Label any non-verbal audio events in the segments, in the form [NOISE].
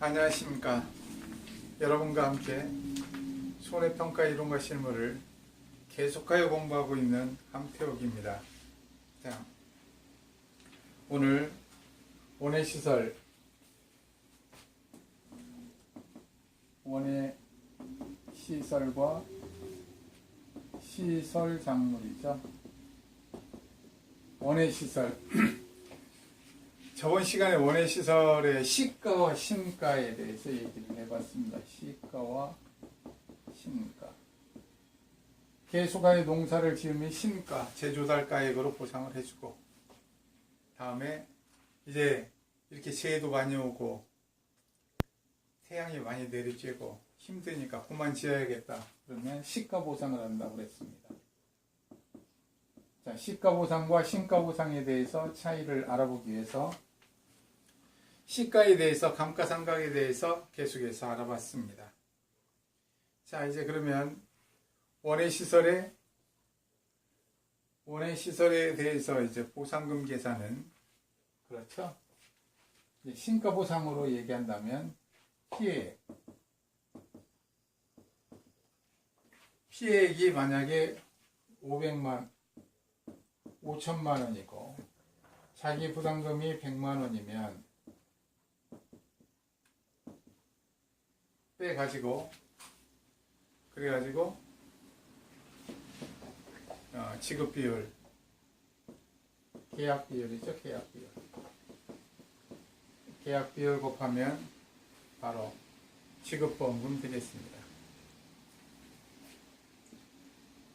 안녕하십니까. 여러분과 함께 손해평가 이론과 실무를 계속하여 공부하고 있는 함태욱입니다. 자, 오늘 원해시설 원해시설과 시설 작물이죠. 원해시설 [CLEARS THROAT] 저번 시간에 원해시설의 시가와 신가에 대해서 얘기를 해봤습니다. 시가와 신가. 계속하여 농사를 지으면 신가, 제조달가액으로 보상을 해주고, 다음에 이제 이렇게 재해도 많이 오고, 태양이 많이 내리쬐고, 힘드니까 그만 지어야겠다. 그러면 시가 보상을 한다고 그랬습니다. 자, 시가 보상과 신가 보상에 대해서 차이를 알아보기 위해서 시가에 대해서 감가상각에 대해서 계속해서 알아봤습니다. 자, 이제 그러면 원해 시설에 원해 시설에 대해서 이제 보상금 계산은 그렇죠? 신가 보상으로 얘기한다면 피해 피해액이 만약에 500만 5천만 원이고 자기 부담금이 100만 원이면 빼 가지고 그래 가지고 어, 지급 비율 계약 비율이죠 계약 비율. 계약 비율 곱하면 바로 지급 보험금 되겠습니다.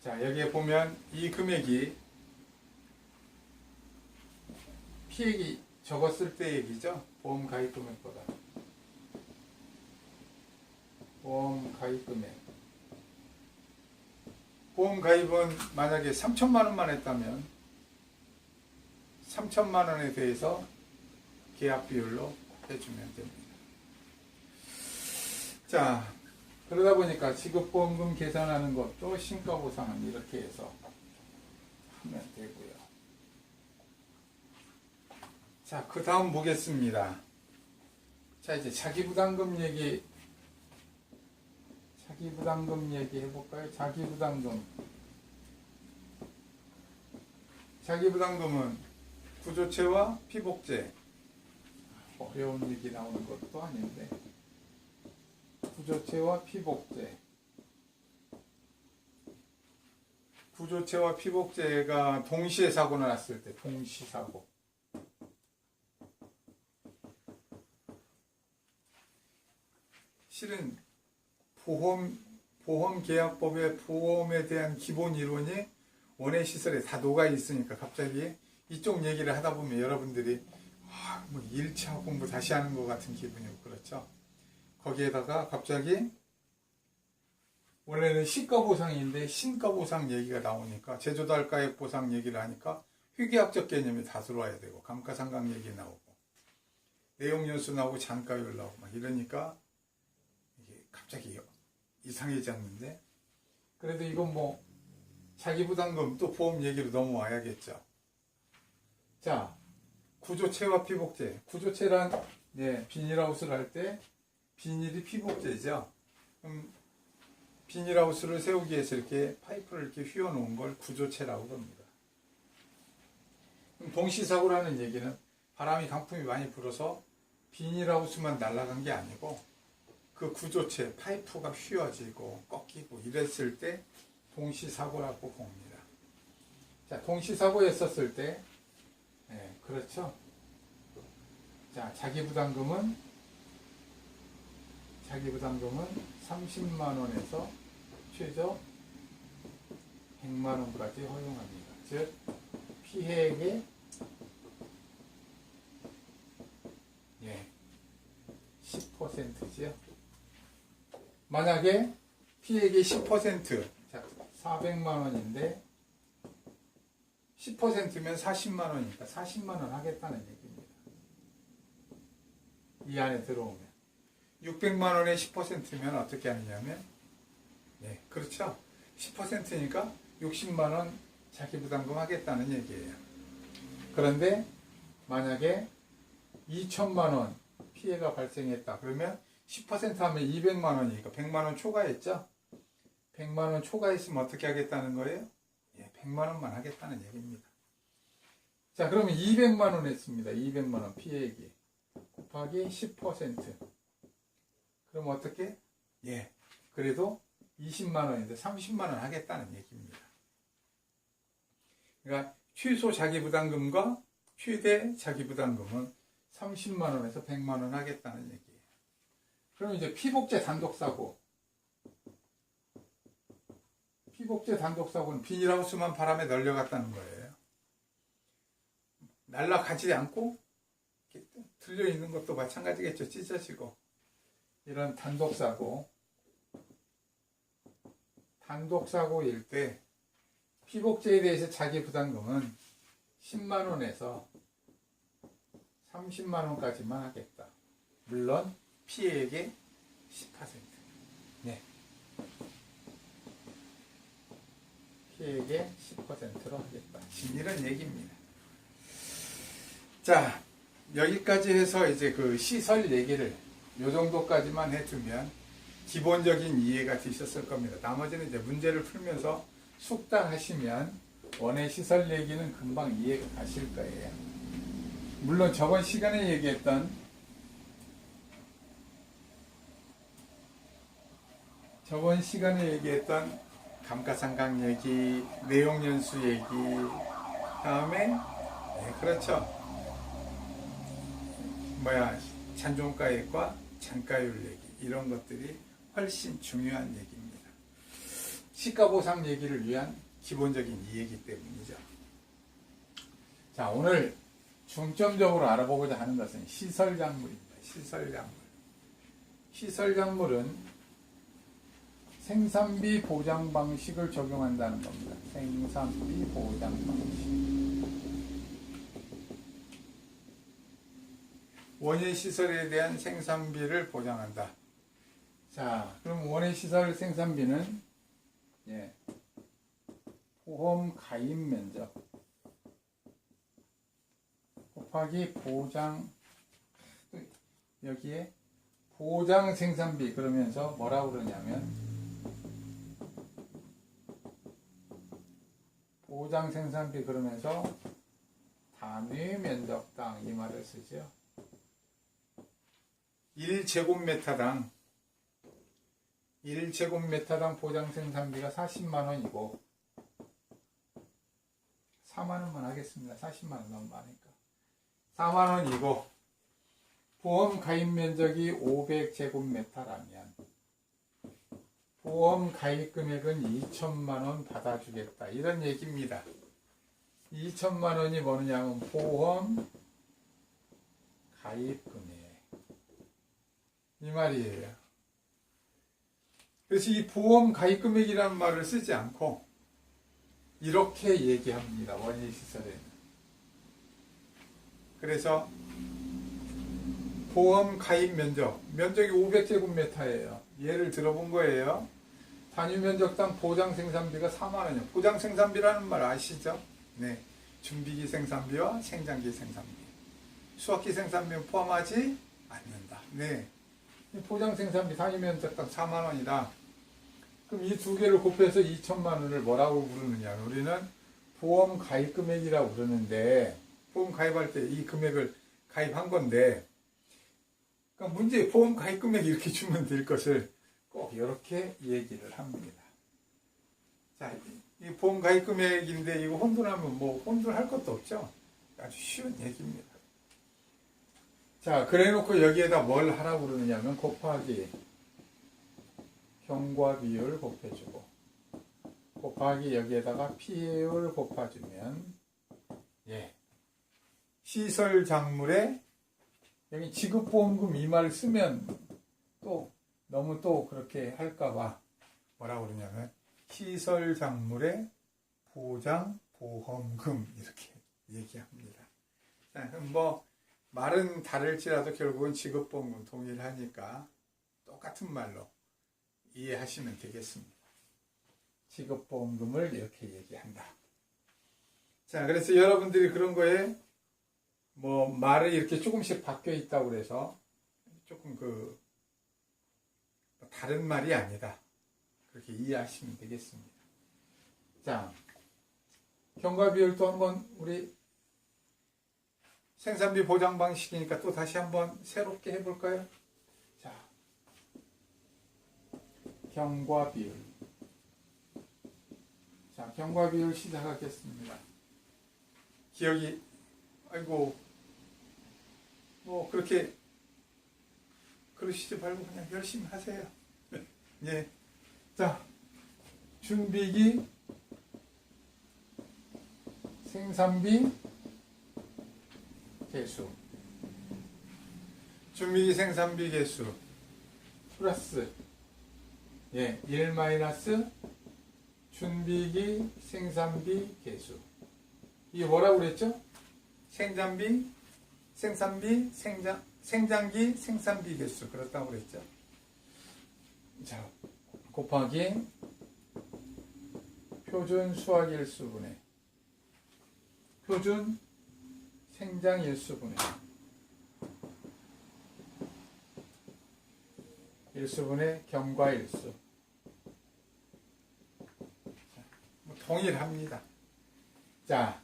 자 여기에 보면 이 금액이 피해액이 적었을 때 얘기죠? 보험 가입 금액보다 보험 가입 금액. 보험 가입은 만약에 3천만 원만 했다면 3천만 원에 대해서 계약 비율로 해주면 됩니다. 자, 그러다 보니까 지급보험금 계산하는 것도 신가보상은 이렇게 해서 하면 되고요. 자, 그 다음 보겠습니다. 자, 이제 자기부담금 얘기 자기부담금 얘기해 볼까요? 자기부담금. 자기부담금은 구조체와 피복제. 어려운 얘기 나오는 것도 아닌데. 구조체와 피복제. 구조체와 피복제가 동시에 사고가 났을 때, 동시 사고. 실은 보험 보험 계약법의 보험에 대한 기본 이론이 원해 시설에 다 녹아 있으니까 갑자기 이쪽 얘기를 하다 보면 여러분들이 아, 뭐 1차 공부 다시 하는 것 같은 기분이고 그렇죠. 거기에다가 갑자기 원래는 시가 보상인데 신가 보상 얘기가 나오니까 제조달가액 보상 얘기를 하니까 회계학적 개념이 다 들어와야 되고 감가상각 얘기 나오고 내용 연수 나오고 잔가율 나오고 막 이러니까 이게 갑자기 이상해졌는데 그래도 이건 뭐 자기 부담금 또 보험 얘기로 넘어와야겠죠. 자 구조체와 피복제 구조체란 예, 비닐하우스를 할 때 비닐이 피복제죠. 그럼 비닐하우스를 세우기 위해서 이렇게 파이프를 이렇게 휘어 놓은 걸 구조체라고 합니다. 동시사고라는 얘기는 바람이 강풍이 많이 불어서 비닐하우스만 날아간 게 아니고 그 구조체 파이프가 휘어지고 꺾이고 이랬을 때 동시사고라고 봅니다. 자, 동시사고였었을 때, 네, 그렇죠. 자, 자기부담금은 자기부담금은 30만 원에서 최저 100만 원까지 허용합니다. 즉 피해액의 예, 10%지요. 만약에 피해액이 10%, 자, 400만 원인데 10%면 40만 원이니까 40만 원 하겠다는 얘기입니다. 이 안에 들어오면 600만 원에 10%면 어떻게 하느냐면 네, 그렇죠. 10%니까 60만 원 자기 부담금 하겠다는 얘기예요. 그런데 만약에 2천만 원 피해가 발생했다. 그러면 10% 하면 200만 원이니까 100만 원 초과했죠? 100만 원 초과했으면 어떻게 하겠다는 거예요? 예, 100만 원만 하겠다는 얘기입니다. 자, 그러면 200만 원 했습니다. 200만 원 피해액이 곱하기 10%. 그럼 어떻게? 예, 그래도 20만 원인데 30만 원 하겠다는 얘기입니다. 그러니까 취소 자기 부담금과 최대 자기 부담금은 30만 원에서 100만 원 하겠다는 얘기예요. 그럼 이제 피복제 단독사고 피복제 단독사고는 비닐하우스만 바람에 널려갔다는 거예요. 날라가지 않고 이렇게 들려 있는 것도 마찬가지겠죠. 찢어지고 이런 단독사고 단독사고일 때 피복제에 대해서 자기 부담금은 10만 원에서 30만 원까지만 하겠다. 물론 피해액의 10%. 네. 피해액의 10%로 하겠다. 이런 얘기입니다. 자, 여기까지 해서 이제 그 시설 얘기를 요 정도까지만 해두면 기본적인 이해가 되셨을 겁니다. 나머지는 이제 문제를 풀면서 숙달하시면 원의 시설 얘기는 금방 이해가 가실 거예요. 물론 저번 시간에 얘기했던 저번 시간에 얘기했던 감가상각 얘기, 내용연수 얘기, 다음에 네, 그렇죠. 뭐야 잔존가액과 잔가율 얘기 이런 것들이 훨씬 중요한 얘기입니다. 시가보상 얘기를 위한 기본적인 이해이기 때문이죠. 자 오늘 중점적으로 알아보고자 하는 것은 시설작물입니다. 시설작물. 시설작물은 생산비 보장 방식을 적용한다는 겁니다. 생산비 보장 방식. 원예 시설에 대한 생산비를 보장한다. 자, 그럼 원예 시설 생산비는 예, 보험 가입 면적 곱하기 보장 여기에 보장 생산비 그러면서 뭐라고 그러냐면 보장 생산비 그러면서 단위 면적당 이 말을 쓰죠. 1제곱미터당 1제곱미터당 보장 생산비가 40만 원이고 4만 원만 하겠습니다. 40만 원 너무 많으니까. 4만 원이고 보험 가입 면적이 500제곱미터라면 보험 가입 금액은 2천만 원 받아주겠다. 이런 얘기입니다. 2천만 원이 뭐냐면 보험 가입 금액. 이 말이에요. 그래서 이 보험 가입 금액이라는 말을 쓰지 않고 이렇게 얘기합니다. 원예 시설에는. 그래서 보험 가입 면적, 면적이 500제곱미터예요. 예를 들어본 거예요. 단위 면적당 보장 생산비가 4만 원이요. 보장 생산비라는 말 아시죠? 네. 준비기 생산비와 생장기 생산비. 수확기 생산비는 포함하지 않는다. 네. 보장 생산비 단위 면적당 4만 원이다. 그럼 이 두 개를 곱해서 2천만 원을 뭐라고 부르느냐? 우리는 보험 가입 금액이라고 그러는데 보험 가입할 때 이 금액을 가입한 건데 그러니까 문제 보험 가입 금액 이렇게 [LAUGHS] 주면 될 것을 꼭 이렇게 얘기를 합니다. 자, 이 보험 가입 금액인데 이거 혼돈하면 뭐 혼돈할 것도 없죠. 아주 쉬운 얘기입니다. 자, 그래 놓고 여기에다 뭘 하라고 그러느냐면 곱하기 경과 비율 곱해주고 곱하기 여기에다가 피해율 곱해주면 예 시설 작물에 여기 지급보험금 이 말을 쓰면 또 너무 또 그렇게 할까봐 뭐라고 그러냐면 시설 작물의 보장 보험금 이렇게 얘기합니다. 자, 그럼 뭐 말은 다를지라도 결국은 지급보험금 동일하니까 똑같은 말로 이해하시면 되겠습니다. 지급보험금을 이렇게 얘기한다. 자, 그래서 여러분들이 그런 거에 뭐 말이 이렇게 조금씩 바뀌어 있다고 그래서 조금 그 다른 말이 아니다. 그렇게 이해하시면 되겠습니다. 자, 경과 비율도 한번 우리 생산비 보장 방식이니까 또 다시 한번 새롭게 해볼까요? 자, 경과 비율. 자, 경과 비율 시작하겠습니다. 기억이, 아이고, 뭐, 그렇게, 그러시지 말고 그냥 열심히 하세요. 예. 자, 준비기, 생산비, 개수. 준비기 생산비 개수. 플러스, 예, 1 마이너스 준비기 생산비 개수. 이게 뭐라고 그랬죠? 생산비, 생산비, 생장, 생장기, 생산비 개수. 그렇다고 그랬죠? 자, 곱하기 표준 수학 일수분의 표준 생장 일수분의 일수분의 경과 일수. 자, 뭐 동일합니다. 자,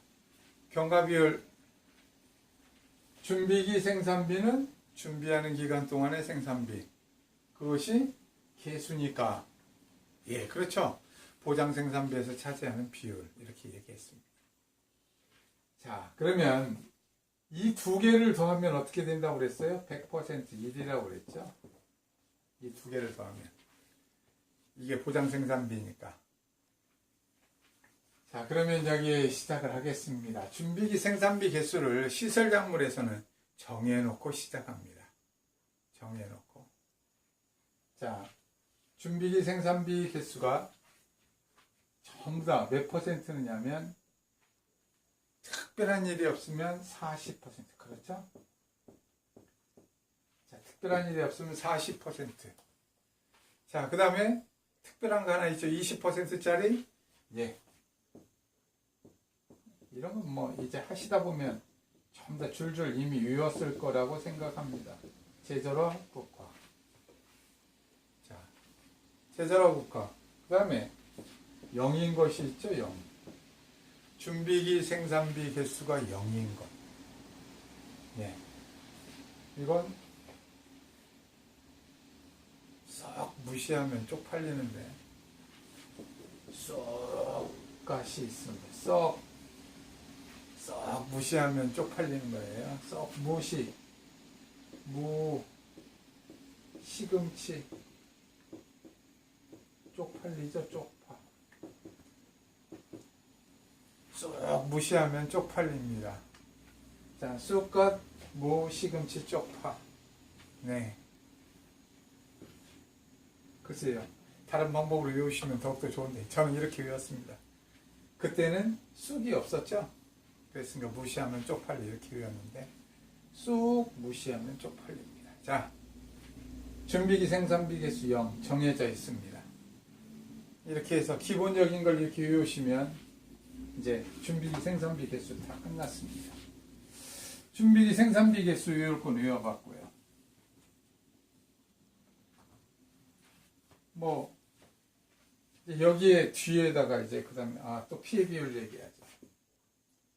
경과 비율 준비기 생산비는 준비하는 기간 동안의 생산비. 그것이 개수니까. 예, 그렇죠. 보장 생산비에서 차지하는 비율. 이렇게 얘기했습니다. 자, 그러면 이 두 개를 더하면 어떻게 된다고 그랬어요? 100% 1이라고 그랬죠? 이 두 개를 더하면. 이게 보장 생산비니까. 자, 그러면 여기 시작을 하겠습니다. 준비기 생산비 개수를 시설 작물에서는 정해놓고 시작합니다. 정해놓고. 자, 준비기 생산비 개수가 전부 다 몇 퍼센트느냐면 특별한 일이 없으면 40% 그렇죠? 자, 특별한 일이 없으면 40%. 자, 그 다음에 특별한 거 하나 있죠. 20%짜리 예. 이런 건 뭐 이제 하시다 보면 전부 다 줄줄 이미 외웠을 거라고 생각합니다. 제조로 국화. 자, 제조로 국화. 그 다음에 0인 것이 있죠, 0. 준비기 생산비 개수가 0인 것. 예. 이건 썩 무시하면 쪽팔리는데, 쏙 가시 있습니다. 썩, 썩 무시하면 쪽팔리는 거예요. 썩 무시, 무, 시금치, 쪽팔리죠, 쪽파. 쏙 무시하면 쪽팔립니다. 자, 쑥갓, 무, 시금치, 쪽파. 네. 글쎄요. 다른 방법으로 외우시면 더욱더 좋은데, 저는 이렇게 외웠습니다. 그때는 쑥이 없었죠? 그랬으니까 무시하면 쪽팔리 이렇게 외웠는데, 쑥 무시하면 쪽팔립니다. 자, 준비기 생산비 개수 0 정해져 있습니다. 이렇게 해서 기본적인 걸 이렇게 외우시면 이제 준비기 생산비 개수 다 끝났습니다. 준비기 생산비 개수 외울 건 외워봤고요. 뭐 여기에 뒤에다가 이제 그 다음에 아 또 피해 비율 얘기하죠.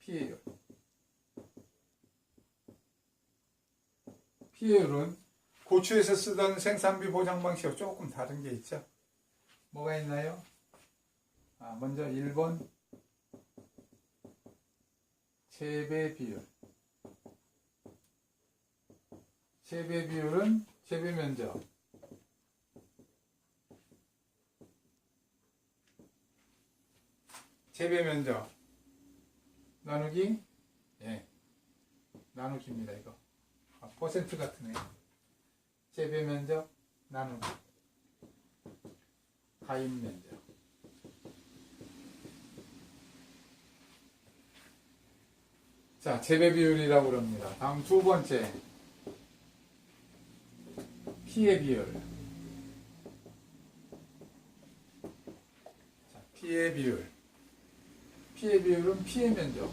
피해율. 피해율은 고추에서 쓰던 생산비 보장 방식과 조금 다른 게 있죠. 뭐가 있나요? 아, 먼저 1번 재배 비율. 재배 비율은 재배 면적. 재배 면적 나누기 예 나누기입니다 이거 아, 퍼센트 같으네 재배 면적 나누기 면적 자 재배 비율이라고 그럽니다. 다음 두 번째. 피해 비율. 자 피해 비율. 피해 비율은 피해 면적.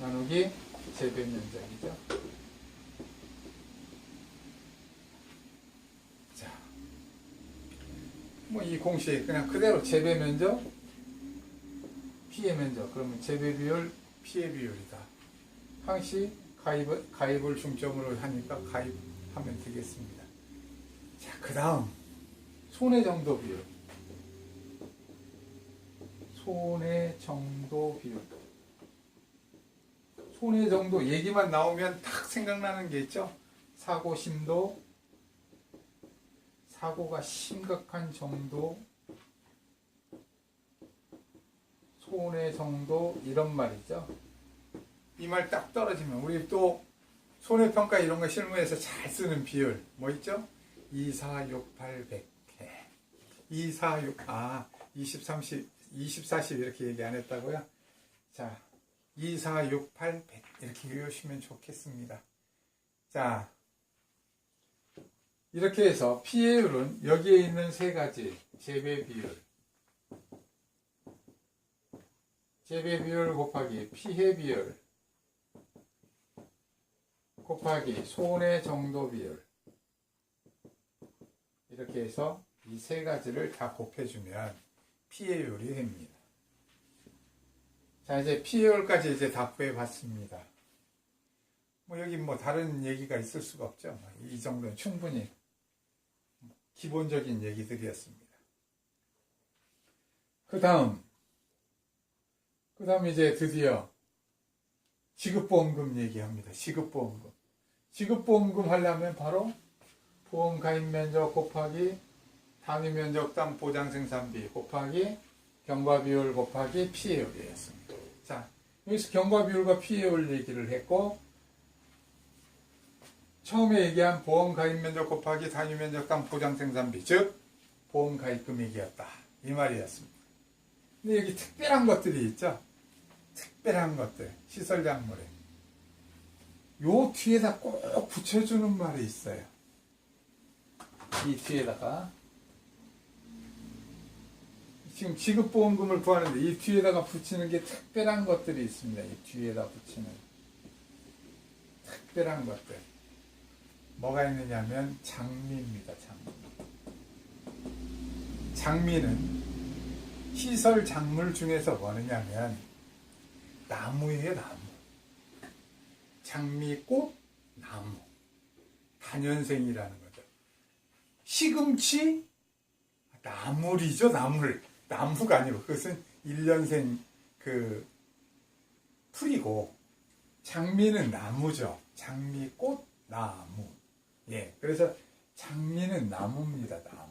나누기 재배 면적이죠. 자, 뭐 이 공식 그냥 그대로 재배 면적, 피해 면적. 그러면 재배 비율, 피해 비율이다. 항시 가입을, 가입을 중점으로 하니까 가입하면 되겠습니다. 자, 그 다음 손해 정도 비율. 손해 정도 비율. 손해 정도 얘기만 나오면 딱 생각나는 게 있죠. 사고 심도, 사고가 심각한 정도, 손해 정도 이런 말이죠. 이 말 딱 떨어지면 우리 또 손해평가 이런 거 실무에서 잘 쓰는 비율 뭐 있죠? 2, 4, 6, 8, 100. 2, 4, 6, 아, 20, 30, 20, 40 이렇게 얘기 안 했다고요? 자, 2, 4, 6, 8, 100 이렇게 외우시면 좋겠습니다. 자, 이렇게 해서 피해율은 여기에 있는 세 가지 재배 비율, 재배 비율 곱하기 피해 비율 곱하기 손해 정도 비율 이렇게 해서 이 세 가지를 다 곱해주면 피해율이 됩니다. 자, 이제 피해율까지 이제 다 구해봤습니다. 뭐 여기 뭐 다른 얘기가 있을 수가 없죠. 이 정도는 충분히 기본적인 얘기들이었습니다. 그 다음, 그 다음 이제 드디어 지급보험금 얘기합니다. 지급보험금. 지급보험금 하려면 바로 보험 가입 면적 곱하기 단위 면적당 보장 생산비 곱하기 경과 비율 곱하기 피해율이었습니다. 자, 여기서 경과 비율과 피해율 얘기를 했고 처음에 얘기한 보험 가입 면적 곱하기 단위 면적당 보장 생산비 즉 보험 가입 금액이었다. 이 말이었습니다. 근데 여기 특별한 것들이 있죠. 특별한 것들 시설 작물에 요 뒤에다 꼭 붙여주는 말이 있어요. 이 뒤에다가 지금 지급보험금을 구하는데 이 뒤에다가 붙이는 게 특별한 것들이 있습니다. 이 뒤에다 붙이는 특별한 것들 뭐가 있느냐면 장미입니다. 장미. 장미는 시설 작물 중에서 뭐느냐면 나무예요, 나무. 장미꽃, 나무. 단연생이라는 거죠. 시금치, 나물이죠, 나물. 나무가 아니고, 그것은 1년생 그 풀이고, 장미는 나무죠. 장미꽃, 나무. 예. 그래서 장미는 나무입니다, 나무.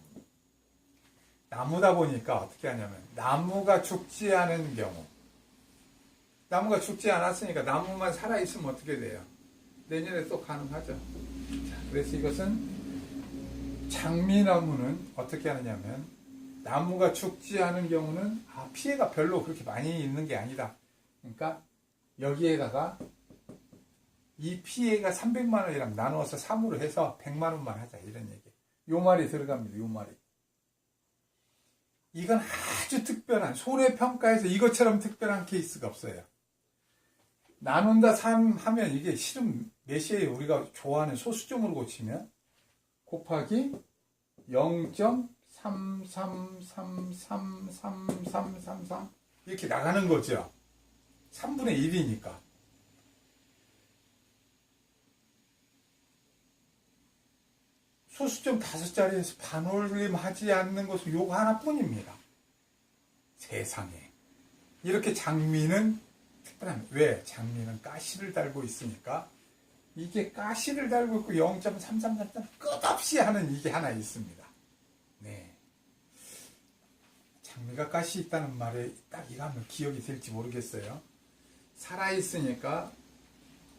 나무다 보니까 어떻게 하냐면, 나무가 죽지 않은 경우, 나무가 죽지 않았으니까 나무만 살아있으면 어떻게 돼요? 내년에 또 가능하죠. 자, 그래서 이것은 장미나무는 어떻게 하느냐면 나무가 죽지 않은 경우는 아, 피해가 별로 그렇게 많이 있는 게 아니다. 그러니까 여기에다가 이 피해가 300만 원이랑 나누어서 3으로 해서 100만 원만 하자 이런 얘기. 요 말이 들어갑니다. 요 말이. 이건 아주 특별한 손해 평가에서 이것처럼 특별한 케이스가 없어요. 나눈다 3 하면 이게 실은 몇이에 우리가 좋아하는 소수점으로 고치면 곱하기 0.33333333 이렇게 나가는 거죠. 3분의 1이니까. 소수점 다섯 자리에서 반올림 하지 않는 것은 요거 하나뿐입니다. 세상에. 이렇게 장미는 특별한 왜 장미는 가시를 달고 있으니까 이게 가시를 달고 있고 0.3333 끝없이 하는 이게 하나 있습니다. 네. 장미가 가시 있다는 말에 딱 이거 하면 기억이 될지 모르겠어요. 살아 있으니까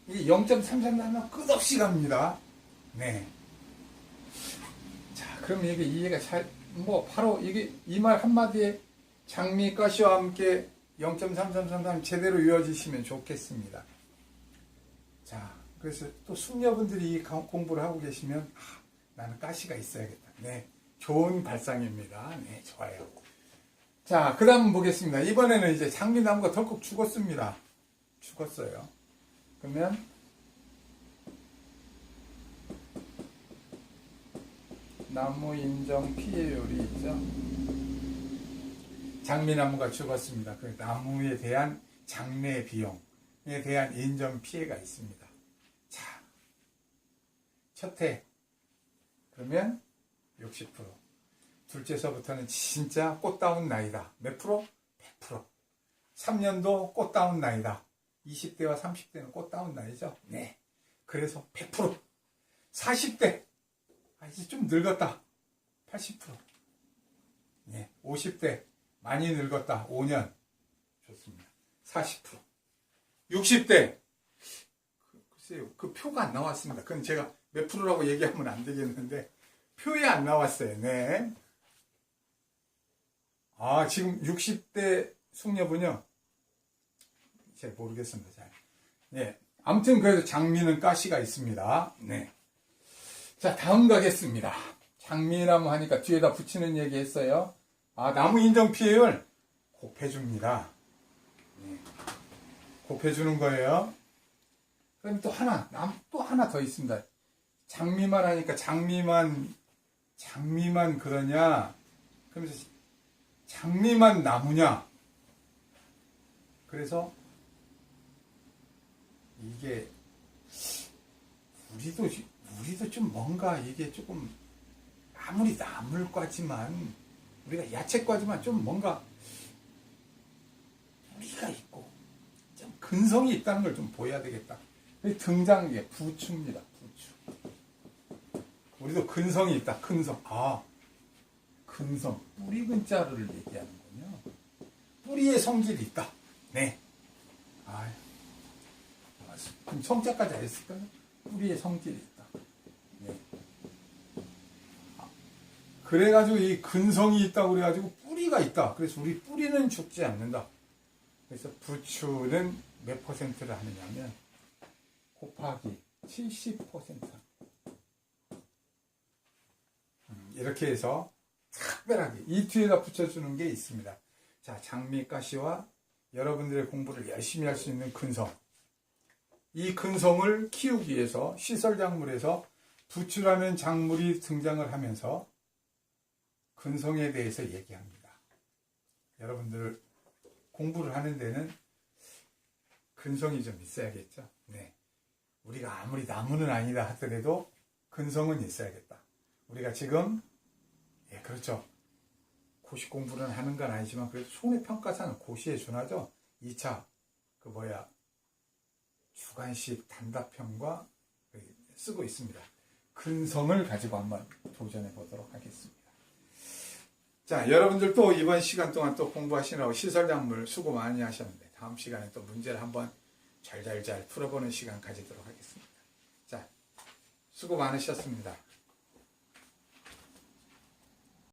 이 0.33하면 끝없이 갑니다. 네. 자, 그럼 이게 이해가 잘, 뭐, 바로 이게 이 말 한마디에 장미 가시와 함께 0.3333 제대로 이어지시면 좋겠습니다. 자, 그래서 또 숙녀분들이 이 가- 공부를 하고 계시면, 아, 나는 가시가 있어야겠다. 네. 좋은 발상입니다. 네, 좋아요. 자, 그 다음 보겠습니다. 이번에는 이제 장미나무가 덜컥 죽었습니다. 죽었어요. 그러면 나무 인정 피해율이 있죠. 장미나무가 죽었습니다. 그 나무에 대한 장례 비용에 대한 인정 피해가 있습니다. 자, 첫해 그러면 60%. 둘째서부터는 진짜 꽃다운 나이다. 몇 프로? 100%. 3년도 꽃다운 나이다. 20대와 30대는 꽃다운 나이죠? 네. 그래서 100%. 40대. 아, 이제 좀 늙었다. 80%. 네. 50대. 많이 늙었다. 5년. 좋습니다. 40%. 60대. 그, 글쎄요. 그 표가 안 나왔습니다. 그건 제가 몇 프로라고 얘기하면 안 되겠는데, 표에 안 나왔어요. 네. 아, 지금 60대 숙녀분요. 잘 모르겠습니다. 잘. 네. 아무튼 그래도 장미는 가시가 있습니다. 네. 자, 다음 가겠습니다. 장미나무 하니까 뒤에다 붙이는 얘기 했어요. 아, 나무 인정 피해율 곱해줍니다. 네. 곱해주는 거예요. 그럼 또 하나, 남, 또 하나 더 있습니다. 장미만 하니까 장미만, 장미만 그러냐? 그러면서 장미만 나무냐? 그래서 이게 우리도 우리도 좀 뭔가 이게 조금 아무리 나물과지만 우리가 야채과지만 좀 뭔가 뿌리가 있고 좀 근성이 있다는 걸 좀 보여야 되겠다. 이 등장계 부추입니다. 부추. 우리도 근성이 있다. 근성. 아 근성. 뿌리 근자를 얘기하는군요. 뿌리에 성질이 있다. 네. 아 그럼 성자까지 했을까요? 뿌리에 성질이 있다. 네. 아, 그래가지고 이 근성이 있다고 그래가지고 뿌리가 있다. 그래서 우리 뿌리는 죽지 않는다. 그래서 부추는 몇 퍼센트를 하느냐면 곱하기 70%. 음, 이렇게 해서 특별하게 이 뒤에다 붙여주는 게 있습니다. 자, 장미가시와 여러분들의 공부를 열심히 할 수 있는 근성. 이 근성을 키우기 위해서 시설 작물에서 부추라는 작물이 등장을 하면서 근성에 대해서 얘기합니다. 여러분들 공부를 하는 데는 근성이 좀 있어야겠죠. 네. 우리가 아무리 나무는 아니다 하더라도 근성은 있어야겠다. 우리가 지금 예, 그렇죠. 고시 공부는 하는 건 아니지만 그래도 손해 평가사는 고시에 준하죠. 2차 그 뭐야 주관식 단답형과 쓰고 있습니다. 근성을 가지고 한번 도전해 보도록 하겠습니다. 자, 여러분들 또 이번 시간 동안 또 공부하시느라고 시설작물 수고 많이 하셨는데 다음 시간에 또 문제를 한번 잘잘잘 풀어보는 시간 가지도록 하겠습니다. 자, 수고 많으셨습니다.